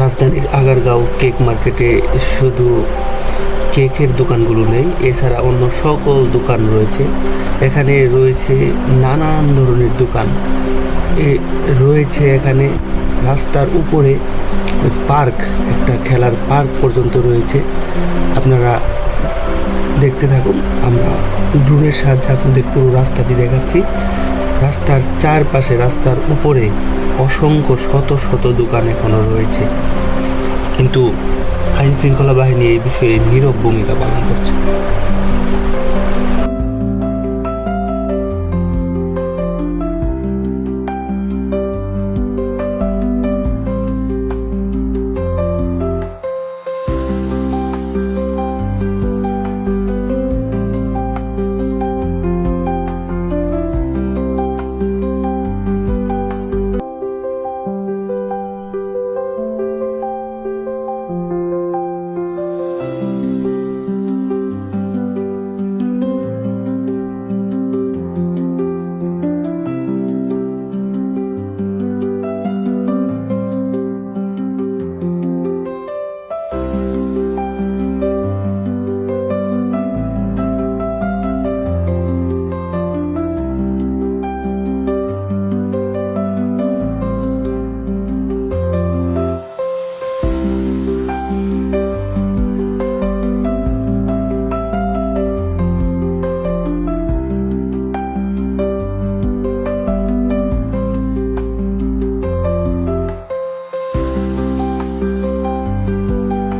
রাজধানীর আগারগাঁও কেক মার্কেটে শুধু কেকের দোকানগুলো নেই, এছাড়া অন্য সকল দোকান রয়েছে। এখানে রয়েছে নানান ধরনের দোকান। রয়েছে এখানে রাস্তার উপরে পার্ক, একটা খেলার পার্ক পর্যন্ত রয়েছে। আপনারা দেখতে থাকুন, আমরা ড্রোনের সাহায্যে আপনাদের পুরো রাস্তাটি দেখাচ্ছি। রাস্তার চারপাশে, রাস্তার উপরে অসংখ্য শত শত দোকান এখনও রয়েছে। কিন্তু আইন শৃঙ্খলা বাহিনী এই বিষয়ে নীরব ভূমিকা পালন করছে।